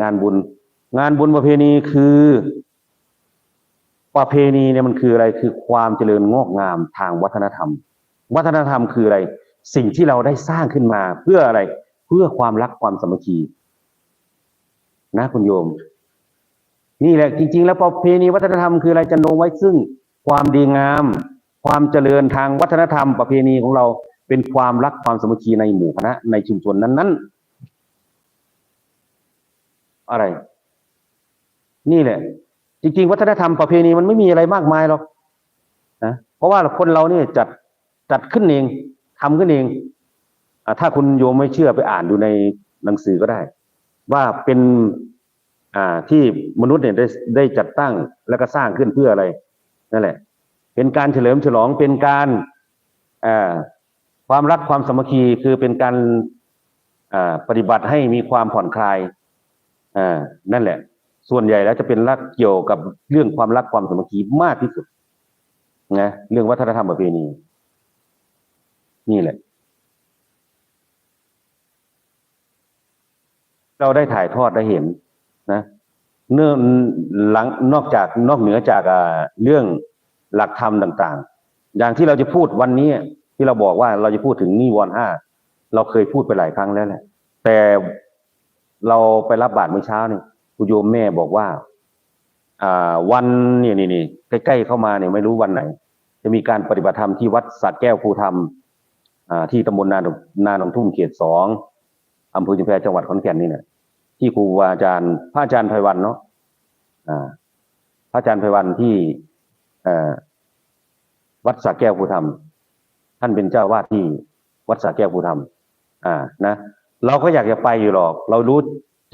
งานบุญ งานบุญประเพณีคือ ประเพณีเนี่ยมันคืออะไรคือความเจริญงอกงามทางวัฒนธรรม วัฒนธรรมคืออะไร สิ่งที่เราได้สร้างขึ้นมาเพื่ออะไร เพื่อความรักความสามัคคีนะคุณโยม นี่แหละจริง ๆ แล้วประเพณีวัฒนธรรมคืออะไรจะลงไว้ซึ่งความดีงาม ความเจริญทางวัฒนธรรม ประเพณีของเราเป็นความรักความสามัคคีในหมู่คณะในชุมชนนั้นๆ อะไร นี่แหละ จริง ๆ วัฒนธรรมประเพณีมันไม่มีอะไรมากมายหรอกนะเพราะว่าคนเราเนี่ยจัดจัดขึ้นเองทำขึ้นเองอถ้าคุณโยมไม่เชื่อไปอ่านดูในหนังสือก็ได้ ว่าเป็นอ่าที่มนุษย์เนี่ยได้ได้จัดตั้งแล้วก็สร้างขึ้นเพื่ออะไรนั่นแหละ เป็นการเฉลิมฉลองเป็นการอ่าความรักความสามัคคีคือเป็นการอ่าปฏิบัติให้มีความผ่อนคลาย อ่านั่นแหละ ส่วนใหญ่แล้วจะเป็นรักเกี่ยวกับเรื่องความรักความสามัคคีมากที่สุดนะเรื่องวัฒนธรรมประเพณีนี่แหละ เราได้ถ่ายทอดได้เห็นนะเนื่องหลังนอกจากนอกเหนือจากเรื่องหลักธรรมต่าง ๆ อย่างที่เราจะพูดวันนี้ที่เราบอกว่าเราจะพูดถึงนิวรณ์ห้าเราเคยพูดไปหลายครั้งแล้วแหละแต่ เราไปรับบาตรเมื่อเช้านี่คุณโยมแม่บอกว่า อ่า วันนี่นี่นี่ใกล้ๆเข้ามาเนี่ยไม่รู้วันไหน จะมีการปฏิบัติธรรมที่วัดสัตแก้วภูธรรม อ่า ที่ตำบลนานาหนองทุ่มเขตสองอำเภอจุฬาแพจังหวัดขอนแก่นนี่แหละที่ครูบาอาจารย์พระอาจารย์ไพวันเนาะอ่า พระอาจารย์ไพวันที่อ่อวัดสระแก้วภูธรรม ท่านเป็นเจ้าวาดที่วัดสระแก้วภูธรรม อ่า นะ เราก็อยากจะไปอยู่หรอก เรารู้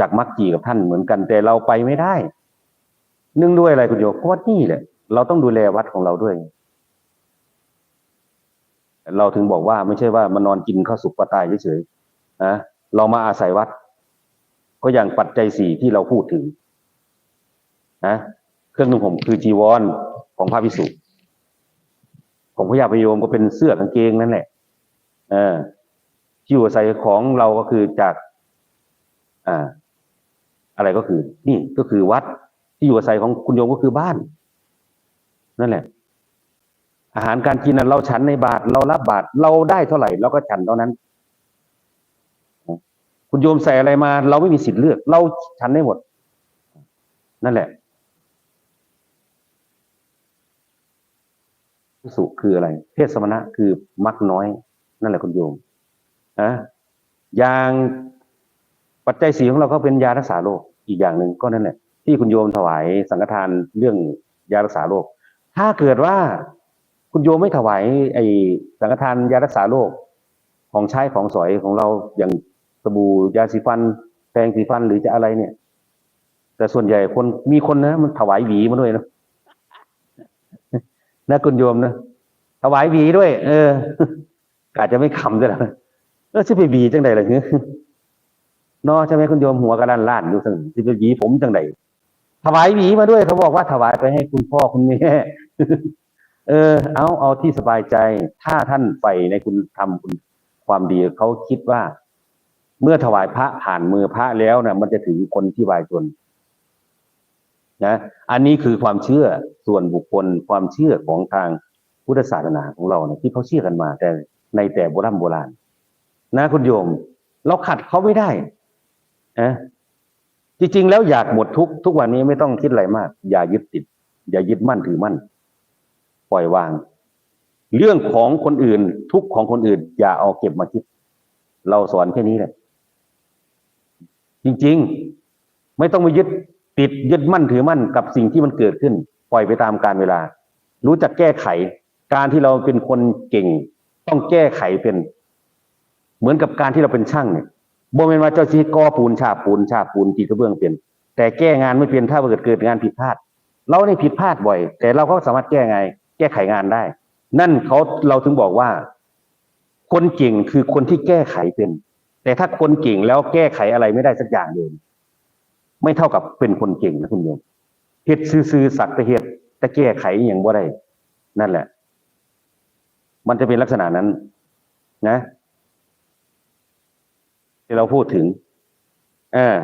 จักมักจีกับท่านเหมือนกันแต่เราไปไม่ได้ เนื่องด้วยอะไรคุณโยมเพราะว่านี่แหละ เราต้องดูแลวัดของเราด้วย เราถึงบอกว่าไม่ใช่ว่ามานอนกินข้าวสุกปลาตายเฉยๆนะเรามาอาศัยวัด ก็อย่างปัจจัยสี่ที่เราพูดถึงนะเครื่องนุ่งห่มคือจีวรของพระภิกษุของพระยาพยมก็เป็นเสื้อกางเกงนั่นแหละ เออ ที่อยู่อาศัยของเราก็คือจากอ่าอะไรก็คือ นี่ก็คือวัดที่อยู่อาศัยของคุณโยมก็คือบ้าน นั่นแหละ อาหารการกินนั้นเราฉันในบาทเรารับบาทเราได้เท่าไหร่เราก็ฉันเท่านั้น คุณโยมใส่อะไรมา เราไม่มีสิทธิ์เลือก เราฉันได้หมด นั่นแหละพิสุคืออะไร เพศสมณะคือมักน้อย นั่นแหละคุณโยม นะยางปัจจัยสีของเราก็เป็นยารักษาโรคอีกอย่างหนึ่งก็นั่นแหละที่คุณโยมถวายสังฆทานเรื่องยารักษาโรคถ้าเกิดว่าคุณโยมไม่ถวายไอ้สังฆทานยารักษาโรคของใช้ของสอยของเราอย่างสบู่ยาสีฟันแปรงสีฟันหรือจะอะไรเนี่ย แต่ส่วนใหญ่คนมีคนนะ มันถวายหวีมาด้วยนะนะคุณโยมนะถวายหวีด้วย เอออาจจะไม่ขำด้วยนะ เออจะไปหวีจังใดล่ะเนี่ยนอใช่ไหมคุณโยมหัวกระดานล้านอยู่สั่งจะไปหวีผมจังใดถวายหวีมาด้วยเขาบอกว่าถวายไปให้คุณพ่อคุณแม่เออ เอาเอาที่สบายใจ ถ้าท่านใฝ่ในคุณทำคุณความดีเขาคิดว่า เมื่อถวายพระผ่านมือพระแล้วนะมันจะถึงคนที่วายชนนะอันนี้คือความเชื่อส่วนบุคคลความเชื่อของทางพุทธศาสนาของเราเนี่ยที่เขาเชื่อกันมา แต่ในแต่โบราณโบราณ นะคุณโยม เราขัดเขาไม่ได้นะจริง ๆ แล้วอยากหมดทุกทุกวันนี้ไม่ต้องคิดอะไรมาก อย่ายึดติด อย่ายึดมั่นถือมั่น ปล่อยวาง เรื่องของคนอื่น ทุกของคนอื่น อย่าเอาเก็บมาคิด เราสอนแค่นี้แหละจริง ๆ ไม่ต้องมายึดติดยึดมั่นถือมั่นกับสิ่งที่มันเกิดขึ้น ปล่อยไปตามกาลเวลา รู้จักแก้ไข การที่เราเป็นคนเก่ง ต้องแก้ไขเป็น เหมือนกับการที่เราเป็นช่างเนี่ยบ่เป็นว่าเจ้าชีก่อปูนฉาบปูนฉาบปูนตีกระเบื้องเป็นแต่แก้งานไม่เป็นถ้าเกิดเกิดงานผิดพลาด เราเนี่ผิดพลาดบ่อย แต่เราก็สามารถแก้ไง แก้ไขงานได้ นั่นเขาเราถึงบอกว่า คนเก่งคือคนที่แก้ไขเป็น แต่ถ้าคนเก่งแล้วแก้ไขอะไรไม่ได้สักอย่างเลยไม่เท่ากับเป็นคนเก่งนะคุณโยมเฮ็ดซื่อสักแต่เฮ็ดแต่แก้ไขอย่างบ่ได้นั่นแหละ มันจะเป็นลักษณะนั้น นะ ที่เราพูดถึง เออ